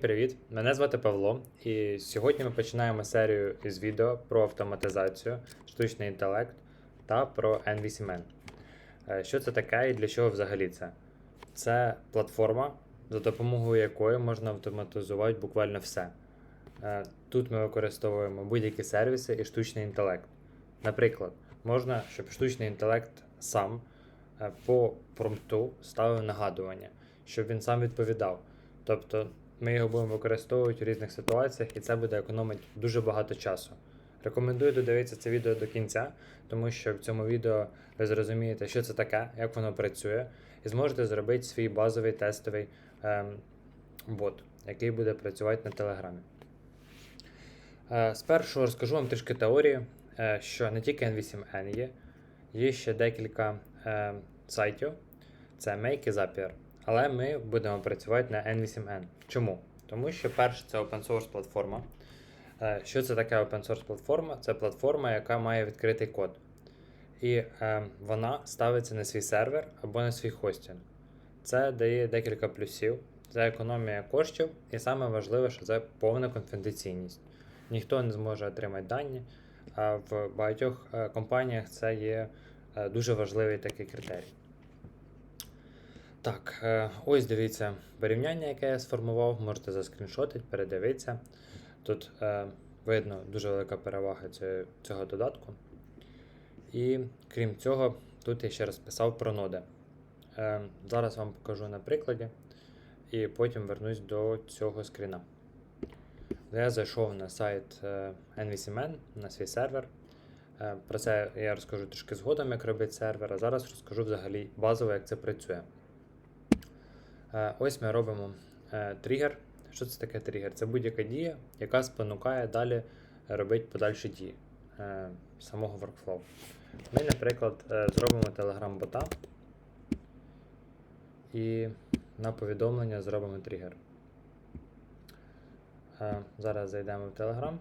Привіт! Мене звати Павло, і сьогодні ми починаємо серію із відео про автоматизацію, штучний інтелект та про N8N. Е, Що це таке і для чого взагалі це? Це платформа, за допомогою якої можна автоматизувати буквально все. Е, Тут ми використовуємо будь-які сервіси і штучний інтелект. Наприклад, можна, щоб штучний інтелект сам е, по промпту ставив нагадування, щоб він сам відповідав. Тобто ми його будемо використовувати в різних ситуаціях, і це буде економити дуже багато часу. Рекомендую додивитися це відео до кінця, тому що в цьому відео ви зрозумієте, що це таке, як воно працює, і зможете зробити свій базовий тестовий ем, бот, який буде працювати на Телеграмі. Е, спершу розкажу вам трішки теорії, е, що не тільки N8N є, є ще декілька е, сайтів. Це Make і Zapier. Але ми будемо працювати на N8N. Чому? Тому що перше це open source платформа. Е, Що це таке open source платформа? Це платформа, яка має відкритий код. І е, вона ставиться на свій сервер або на свій хостинг. Це дає декілька плюсів. Це економія коштів, і саме важливе, що це повна конфіденційність. Ніхто не зможе отримати дані, а в багатьох е, компаніях це є е, дуже важливий такий критерій. Так, е, ось дивіться порівняння, яке я сформував, можете заскріншотити, передивитися. Тут е, видно дуже велика перевага цього, додатку. І крім цього, тут я ще розписав про ноди. Е, зараз вам покажу на прикладі, і потім вернусь до цього скріна. Я зайшов на сайт е, N8N, на свій сервер. Е, Про це я розкажу трішки згодом, як робити сервер, а зараз розкажу взагалі базово, як це працює. Е, Ось ми робимо е, тригер. Що це таке тригер? Це будь-яка дія, яка спонукає далі робити подальші дії е, самого workflow. Ми, наприклад, зробимо Telegram-бота і на повідомлення зробимо тригер. Зараз зайдемо в Telegram.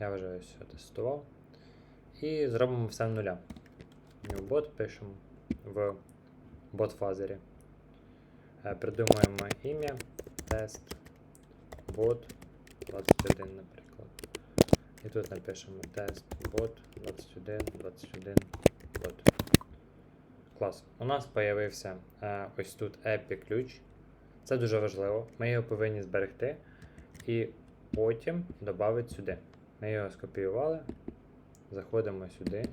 Я вже все тестував. І зробимо все в нуля. New bot пишемо в бот-фазері. Е, Придумаємо ім'я, тест, бот 21, наприклад. І тут напишемо тест бот 21, 21 бот. Клас. У нас з'явився е, ось тут EPI ключ. Це дуже важливо. Ми його повинні зберегти і потім додати сюди. Ми його скопіювали. Заходимо сюди.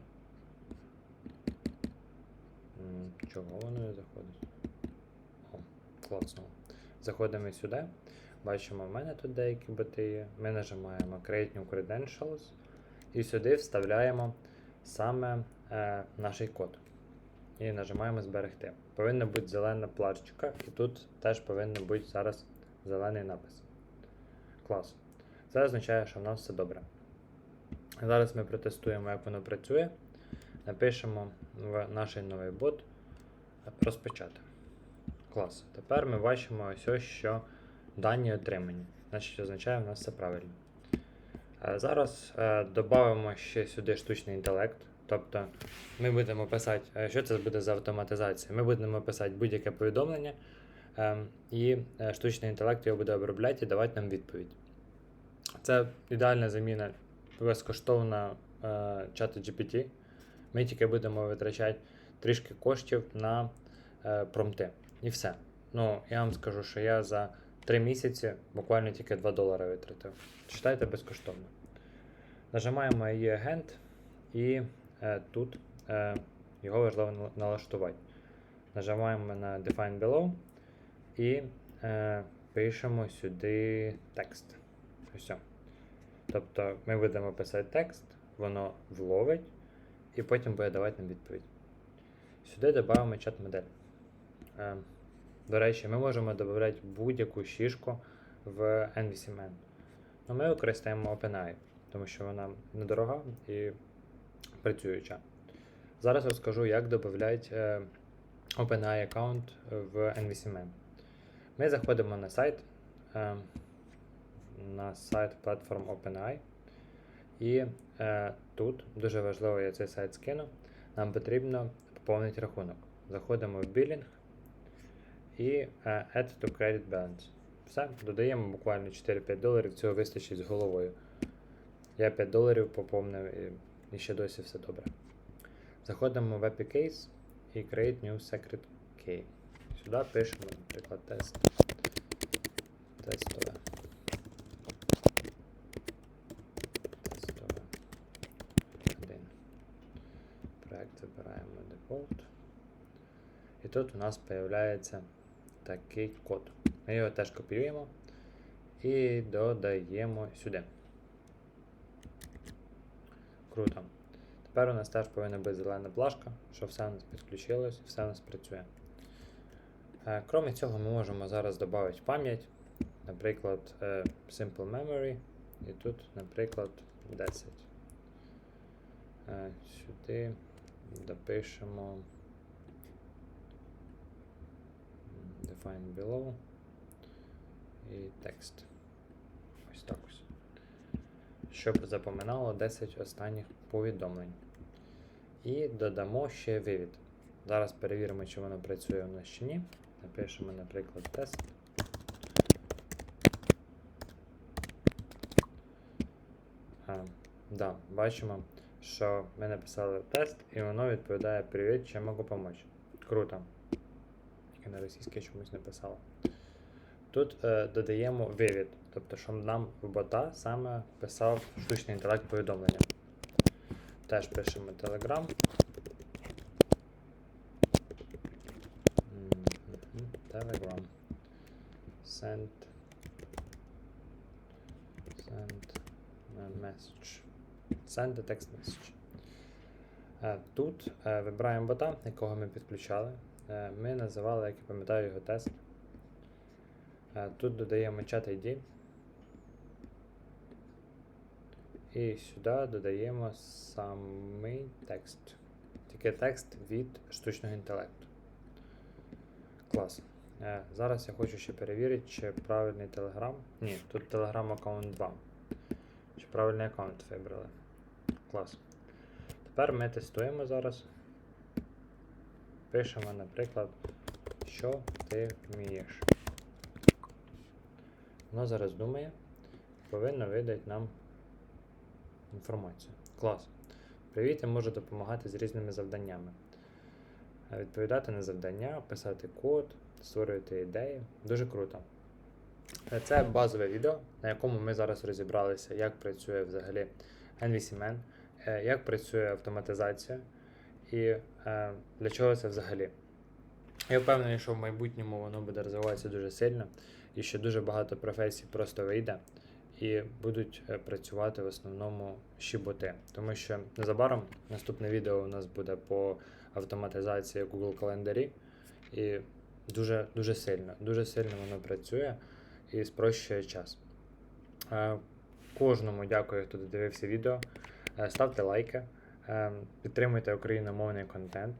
Чого воно не заходить? Класно. Заходимо сюди. Бачимо, в мене тут деякі боти. Ми нажимаємо Create New Credentials і сюди вставляємо саме е, наш код. І нажимаємо зберегти. Повинна бути зелена плашечка, і тут теж повинен бути зараз зелений напис. Клас. Це означає, що в нас все добре. Зараз ми протестуємо, як воно працює. Напишемо в наш новий бот розпочати. Клас. Тепер ми бачимо ось, що дані отримані. Значить, означає, в нас все правильно. Е, Зараз е, додамо ще сюди штучний інтелект. Тобто ми будемо писати, е, що це буде за автоматизація. Ми будемо писати будь-яке повідомлення, ем, і штучний інтелект його буде обробляти і давати нам відповідь. Це ідеальна заміна безкоштовна чату GPT. Ми тільки будемо витрачати трішки коштів на промти. І все. Ну, я вам скажу, що я за 3 місяці буквально тільки 2 долари витратив. Читайте безкоштовно. Нажимаємо її агент і е, тут е, його важливо налаштувати. Нажимаємо на Define Below і е, пишемо сюди текст. Все. Тобто ми будемо писати текст, воно вловить і потім буде давати нам відповідь. Сюди додаємо чат-модель. Е, до речі, ми можемо додати будь-яку шишку в N8N. Ну, ми використаємо OpenAI, тому що вона недорога і працююча. Зараз розкажу, як додати е, OpenAI аккаунт в N8N. Ми заходимо на сайт, е, на сайт платформ OpenAI. І е, тут дуже важливо, я цей сайт скину. Нам потрібно поповнити рахунок. Заходимо в білінг і е, Add to Credit Balance. Все, додаємо буквально 4-5 доларів, цього вистачить з головою. Я 5 доларів поповнив і, ще досі все добре. Заходимо в Epic Case і Create New Secret Key. Сюди пишемо, наприклад, тест. Тестове. Тестове. Один. Проект вибираємо Default. І тут у нас з'являється такий код. Ми його теж копіюємо і додаємо сюди. Круто. Тепер у нас теж повинна бути зелена плашка, що все у нас підключилось, все у нас працює. Е, Крім цього, ми можемо зараз додати пам'ять, наприклад, е, Simple Memory, і тут, наприклад, 10. Е, Сюди допишемо define below і текст. Ось так ось. Щоб запоминало 10 останніх повідомлень. І додамо ще вивід. Зараз перевіримо, чи воно працює у нас чи ні. Напишемо, наприклад, тест. А, да, бачимо, що ми написали тест, і воно відповідає Привіт, чим можу допомогти. Круто. І на російській чомусь написало. Тут е, додаємо вивід, тобто, щоб нам в бота саме писав штучний інтелект повідомлення. Теж пишемо Telegram. Telegram. Send. Send message. Send a text message. Е, Тут е, вибираємо бота, якого ми підключали. Е, Ми називали, як я пам'ятаю, його тест. Е, Тут додаємо чат ID. І сюди додаємо самий текст. Тільки текст від штучного інтелекту. Клас. Е, Зараз я хочу ще перевірити, чи правильний Telegram. Ні, тут Telegram аккаунт 2. Чи правильний аккаунт вибрали. Клас. Тепер ми тестуємо зараз. Пишемо, наприклад, що ти вмієш. Воно зараз думає, повинно видати нам інформацію. Клас. Привіт, я можу допомагати з різними завданнями. Відповідати на завдання, писати код, створювати ідеї. Дуже круто. Е, Це базове відео, на якому ми зараз розібралися, як працює взагалі NVCman, е, як працює автоматизація і е, для чого це взагалі. Я впевнений, що в майбутньому воно буде розвиватися дуже сильно, і що дуже багато професій просто вийде і будуть е, працювати в основному щіботи. Тому що незабаром наступне відео у нас буде по автоматизації Google календарі, і дуже, дуже сильно, дуже сильно воно працює і спрощує час. Е, Кожному дякую, хто додивився відео. Е, Ставте лайки, підтримуйте україномовний контент.